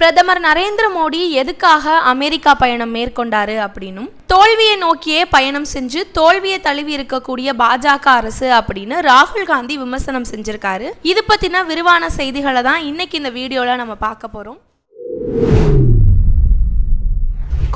பிரதமர் நரேந்திர மோடி எதுக்காக அமெரிக்கா பயணம் மேற்கொண்டாரு அப்படின்னும் தோல்வியை நோக்கியே பயணம் செஞ்சு தோல்வியை தழுவி இருக்கக்கூடிய பாஜக அரசு அப்படின்னு ராகுல் காந்தி விமர்சனம் செஞ்சிருக்காரு. இது பத்தின விரிவான செய்திகளை தான் இன்னைக்கு இந்த வீடியோல நம்ம பார்க்க போறோம்.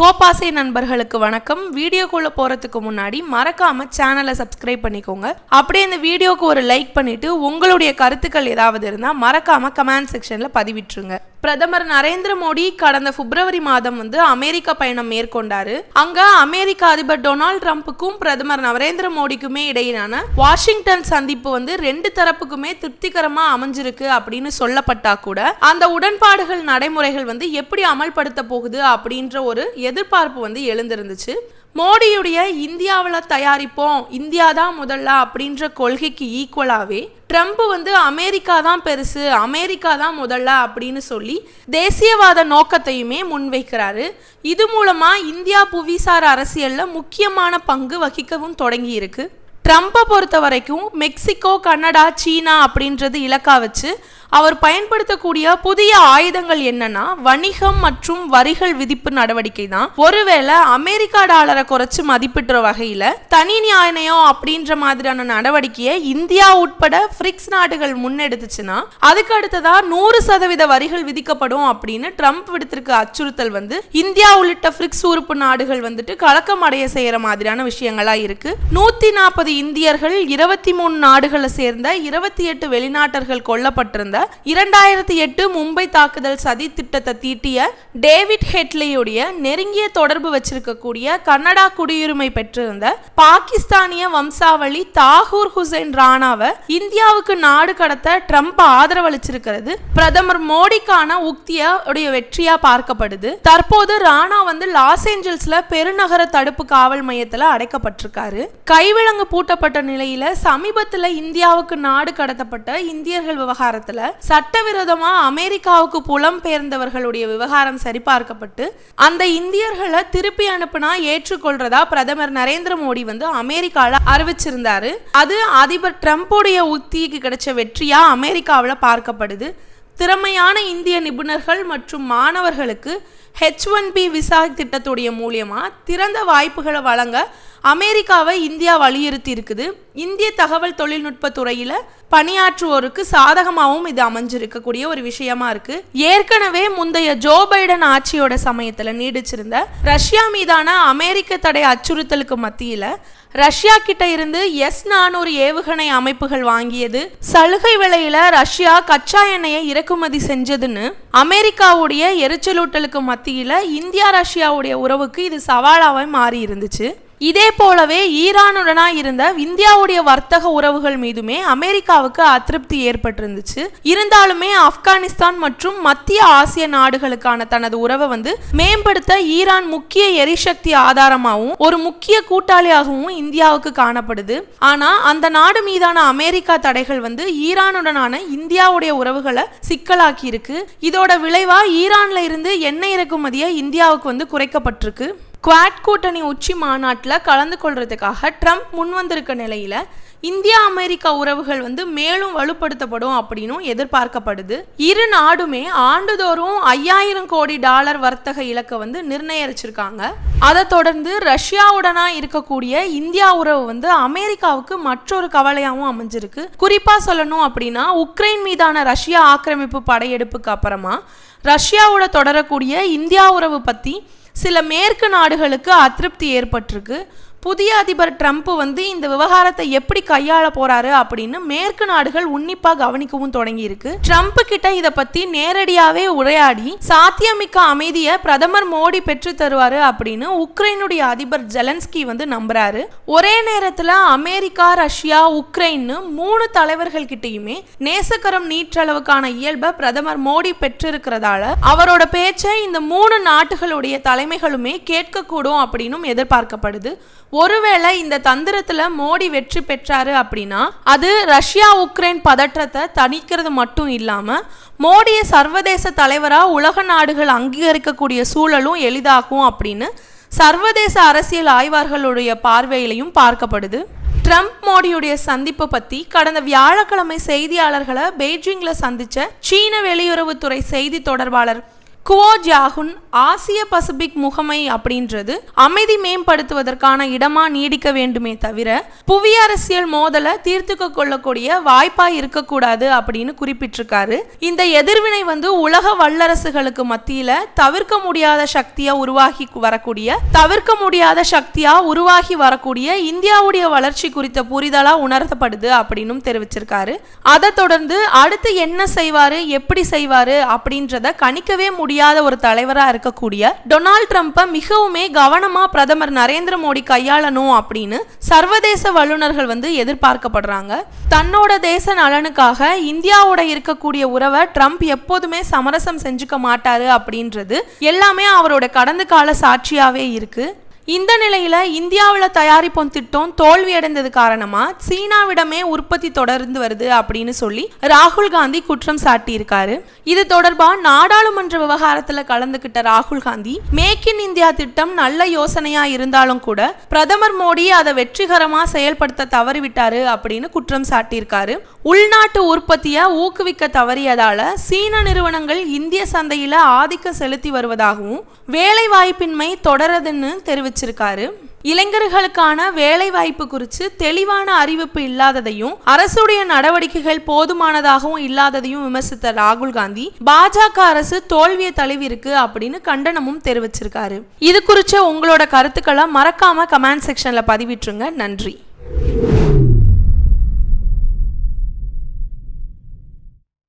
கோபாசை நண்பர்களுக்கு வணக்கம். வீடியோக்குள்ளே போறதுக்கு முன்னாடி மறக்காம சேனலை சப்ஸ்கிரைப் பண்ணிக்கோங்க. அப்படியே இந்த வீடியோக்கு ஒரு லைக் பண்ணிட்டு உங்களுடைய கருத்துக்கள் ஏதாவது இருந்தால் மறக்காம கமெண்ட் செக்ஷனில் பதிவிட்டுருங்க. பிரதமர் நரேந்திர மோடி கடந்த பிப்ரவரி மாதம் வந்து அமெரிக்க பயணம் மேற்கொண்டாரு. அங்க அமெரிக்க அதிபர் டொனால்ட் ட்ரம்ப்புக்கும் பிரதமர் நரேந்திர மோடிக்குமே இடையிலான வாஷிங்டன் சந்திப்பு வந்து ரெண்டு தரப்புக்குமே திருப்திகரமா அமைஞ்சிருக்கு அப்படின்னு சொல்லப்பட்டா கூட அந்த உடன்பாடுகள் நடைமுறைகள் வந்து எப்படி அமல்படுத்த போகுது அப்படின்ற ஒரு எதிர்பார்ப்பு வந்து எழுந்திருந்துச்சு. மோடியுடைய இந்தியாவில் தயாரிப்போம் இந்தியா தான் முதல்ல அப்படின்ற கொள்கைக்கு ஈக்குவலாகவே ட்ரம்ப் வந்து அமெரிக்கா தான் பெருசு அமெரிக்கா தான் முதல்ல அப்படின்னு சொல்லி தேசியவாத நோக்கத்தையுமே முன்வைக்கிறாரு. இது மூலமா இந்தியா புவிசார் அரசியல்ல முக்கியமான பங்கு வகிக்கவும் தொடங்கி இருக்கு ட்ரம்ப்பை பொறுத்த வரைக்கும் மெக்சிகோ கனடா சீனா அப்படின்றது இலக்கா வச்சு அவர் பயன்படுத்தக்கூடிய புதிய ஆயுதங்கள் என்னன்னா வணிகம் மற்றும் வரிகள் விதிப்பு நடவடிக்கை தான். ஒருவேளை அமெரிக்கா டாலரை குறைச்சு மதிப்பிடுற வகையில தனி நியாயம் அப்படின்ற மாதிரியான நடவடிக்கையை இந்தியா உட்பட பிரிக்ஸ் நாடுகள் முன்னெடுத்துச்சுன்னா அதுக்கு அடுத்ததா நூறு சதவீத வரிகள் விதிக்கப்படும் அப்படின்னு ட்ரம்ப் விடுத்திருக்க அச்சுறுத்தல் வந்து இந்தியா உள்ளிட்ட பிரிக்ஸ் உறுப்பு நாடுகள் வந்துட்டு கலக்கம் அடைய செய்யற மாதிரியான விஷயங்களா இருக்கு. நூத்தி நாற்பது இந்தியர்கள் இருபத்தி மூணு நாடுகளை சேர்ந்த இருபத்தி எட்டு வெளிநாட்டர்கள் கொல்லப்பட்டிருந்த இரண்டாயிரத்தி எட்டு மும்பை தாக்குதல் சதி திட்டத்தை தீட்டிய டேவிட் ஹெட்லியுடைய நெருங்கிய தொடர்பு வச்சிருக்கக்கூடிய கன்னடா குடியுரிமை பெற்றிருந்த பாகிஸ்தானிய வம்சாவளி தாகூர் ஹுசைன் ராணாவை இந்தியாவுக்கு நாடு கடத்த ட்ரம்ப் ஆதரவளிச்சிருக்கிறது. பிரதமர் மோடிக்கான உக்தியுடைய வெற்றியா பார்க்கப்படுது. தற்போது ராணா வந்து லாஸ் ஏஞ்சல்ஸ்ல பெருநகர தடுப்பு காவல் மையத்துல அடைக்கப்பட்டிருக்காரு. கைவிலங்கு பூட்டப்பட்ட நிலையில சமீபத்துல இந்தியாவுக்கு நாடு கடத்தப்பட்ட இந்தியர்கள் விவகாரத்துல சட்டவிரோதமா அமெரிக்காவுக்கு புலம்பெயர்ந்தவர்களுடைய விவகாரம் சரிபார்க்கப்பட்டு அந்த இந்தியர்களை திருப்பி அனுப்புனா ஏற்றுக்கொள்றதா பிரதமர் நரேந்திர மோடி வந்து அமெரிக்கால அறிவிச்சிருந்தாரு. அது அதிபர் ட்ரம்ப்புடைய உத்திக்கு கிடைச்ச வெற்றியா அமெரிக்காவில் பார்க்கப்படுது. திறமையான இந்திய நிபுணர்கள் மற்றும் மாணவர்களுக்கு ஹெச் ஒன் பி விசா திட்டத்துடைய மூலியமா திறந்த வாய்ப்புகளை வழங்க அமெரிக்காவை இந்தியா வலியுறுத்தி இருக்குது. இந்திய தகவல் தொழில்நுட்ப துறையில பணியாற்றுவோருக்கு சாதகமாகவும் இது அமைஞ்சிருக்கக்கூடிய ஒரு விஷயமா இருக்கு. ஏற்கனவே முந்தைய ஜோ பைடன் ஆட்சியோட சமயத்துல நீடிச்சிருந்த ரஷ்யா மீதான அமெரிக்க தடை அச்சுறுத்தலுக்கு மத்தியில ரஷ்யா கிட்ட இருந்து எஸ் நானூறு ஏவுகணை அமைப்புகள் வாங்கியது சலுகை விலையில ரஷ்யா கச்சா எண்ணெயை இறக்குமதி செஞ்சதுன்னு அமெரிக்காவுடைய எரிச்சலூட்டலுக்கு மத்தியில இந்தியா ரஷ்யாவுடைய உறவுக்கு இது சவாலாக மாறி இருந்துச்சு. இதே போலவே ஈரானுடனா இருந்த இந்தியாவுடைய வர்த்தக உறவுகள் மீதுமே அமெரிக்காவுக்கு அதிருப்தி ஏற்பட்டிருந்துச்சு. இருந்தாலுமே ஆப்கானிஸ்தான் மற்றும் மத்திய ஆசிய நாடுகளுக்கான தனது உறவை வந்து மேம்படுத்த ஈரான் முக்கிய எரிசக்தி ஆதாரமாகவும் ஒரு முக்கிய கூட்டாளியாகவும் இந்தியாவுக்கு காணப்படுது. ஆனா அந்த நாடு மீதான அமெரிக்கா தடைகள் வந்து ஈரானுடனான இந்தியாவுடைய உறவுகளை சிக்கலாக்கி இருக்கு இதோட விளைவா ஈரான்ல இருந்து எண்ணெய் இறக்குமதியை இந்தியாவுக்கு வந்து குறைக்கப்பட்டிருக்கு. குவாட் கூட்டணி உச்சி மாநாட்டில் கலந்து கொள்றதுக்காக ட்ரம்ப் முன் வந்திருக்க இந்தியா அமெரிக்கா உறவுகள் வந்து மேலும் வலுப்படுத்தப்படும் அப்படின்னும் எதிர்பார்க்கப்படுது. இரு நாடுமே ஆண்டுதோறும் ஐயாயிரம் கோடி டாலர் வர்த்தக இலக்கை வந்து நிர்ணயிச்சிருக்காங்க. அதை தொடர்ந்து ரஷ்யாவுடனா இருக்கக்கூடிய இந்தியா உறவு வந்து அமெரிக்காவுக்கு மற்றொரு கவலையாகவும் அமைஞ்சிருக்கு. குறிப்பா சொல்லணும் அப்படின்னா உக்ரைன் மீதான ரஷ்யா ஆக்கிரமிப்பு படையெடுப்புக்கு அப்புறமா ரஷ்யாவோட தொடரக்கூடிய இந்தியா உறவு பத்தி சில மேற்கு நாடுகளுக்கு அதிருப்தி ஏற்பட்டிருக்கு. புதிய அதிபர் ட்ரம்ப் வந்து இந்த விவகாரத்தை எப்படி கையாள போறாரு அப்படின்னு மேற்கு நாடுகள் உன்னிப்பா கவனிக்கவும் தொடங்கி இருக்கு ட்ரம்ப் கிட்ட இதை பத்தி நேரடியாவே உரையாடி சாத்தியமிக்க அமைதியை பிரதமர் மோடி பெற்று தருவாரு அப்படின்னு உக்ரைனுடைய அதிபர் ஜெலன்ஸ்கி வந்து நம்புறாரு. ஒரே நேரத்துல அமெரிக்கா ரஷ்யா உக்ரைன்னு மூணு தலைவர்கள் கிட்டயுமே நேசக்கரம் நீற்றளவுக்கான இயல்பை பிரதமர் மோடி பெற்றிருக்கிறதால அவரோட பேச்சை இந்த மூணு நாட்டுகளுடைய தலைமைகளுமே கேட்கக்கூடும் அப்படின்னும் எதிர்பார்க்கப்படுது. ஒருவேளை இந்த தந்திரத்துல மோடி வெற்றி பெற்றாரு அப்படின்னா அது ரஷ்யா உக்ரைன் பதற்றத்தை தணிக்கிறது மட்டும் இல்லாம மோடியை சர்வதேச தலைவரா உலக நாடுகள் அங்கீகரிக்கக்கூடிய சூழலும் எளிதாகும் அப்படின்னு சர்வதேச அரசியல் ஆய்வார்களுடைய பார்வையிலையும் பார்க்கப்படுது. ட்ரம்ப் மோடியுடைய சந்திப்பு பத்தி கடந்த வியாழக்கிழமை செய்தியாளர்களை பெய்ஜிங்ல சந்திச்ச சீன வெளியுறவுத்துறை செய்தி தொடர்பாளர் குவோ ஜியாகுன் ஆசிய பசிபிக் முகமை அப்படின்றது அமைதி மேம்படுத்துவதற்கான இடமா நீடிக்க வேண்டுமே தவிர புவி அரசியல் மோதலை தீர்த்துக்க கொள்ளக்கூடிய வாய்ப்பா இருக்கக்கூடாது அப்படின்னு குறிப்பிட்டிருக்காரு. இந்த எதிர்வினை வந்து உலக வல்லரசுகளுக்கு மத்தியில தவிர்க்க முடியாத சக்தியா உருவாகி வரக்கூடிய தவிர்க்க முடியாத சக்தியா உருவாகி வரக்கூடிய இந்தியாவுடைய வளர்ச்சி குறித்த புரிதலா உணர்த்தப்படுது அப்படின்னு தெரிவிச்சிருக்காரு. அதை தொடர்ந்து அடுத்து என்ன செய்வாரு எப்படி செய்வாரு அப்படின்றத கணிக்கவே முடியும் முடியாத ஒரு தலைவராக இருக்கக்கூடிய டொனால்ட் ட்ரம்ப்பை மிகவுமே கவனமாக பிரதமர் நரேந்திர மோடி கையாளணும் அப்படின்னு சர்வதேச வல்லுநர்கள் வந்து எதிர்பார்க்கப்படுறாங்க. தன்னோட தேச நலனுக்காக இந்தியாவோட இருக்கக்கூடிய உறவை ட்ரம்ப் எப்போதுமே சமரசம் செஞ்சுக்க மாட்டாரு அப்படின்றது எல்லாமே அவரோட கடந்த கால சாட்சியாகவே இருக்கு. இந்த நிலையில் இந்தியாவில் தயாரிப்போம் திட்டம் தோல்வியடைந்தது காரணமாக சீனாவிடமே உற்பத்தி தொடர்ந்து வருது அப்படின்னு சொல்லி ராகுல் காந்தி குற்றம் சாட்டியிருக்காரு. இது தொடர்பாக நாடாளுமன்ற விவகாரத்தில் கலந்துகிட்ட ராகுல் காந்தி மேக் இன் இந்தியா திட்டம் நல்ல யோசனையா இருந்தாலும் கூட பிரதமர் மோடி அதை வெற்றிகரமாக செயல்படுத்த தவறிவிட்டாரு அப்படின்னு குற்றம் சாட்டியிருக்காரு. உள்நாட்டு உற்பத்தியை ஊக்குவிக்க தவறியதால சீன நிறுவனங்கள் இந்திய சந்தையில் ஆதிக்கம் செலுத்தி வருவதாகவும் வேலை வாய்ப்பின்மை தொடருதுன்னு தெரிவிச்சிருக்காரு இளைஞர்களுக்கான வேலை வாய்ப்பு குறித்து தெளிவான அறிவிப்பு இல்லாததையும் அரசுடைய நடவடிக்கைகள் போதுமானதாகவும் இல்லாததையும் விமர்சித்த ராகுல் காந்தி பாஜக அரசு தோல்வியை தழுவிருக்கு அப்படின்னு கண்டனமும் தெரிவிச்சிருக்காரு. இது குறித்த உங்களோட கருத்துக்களை மறக்காம கமெண்ட் செக்ஷன்ல பதிவிட்டுருங்க. நன்றி.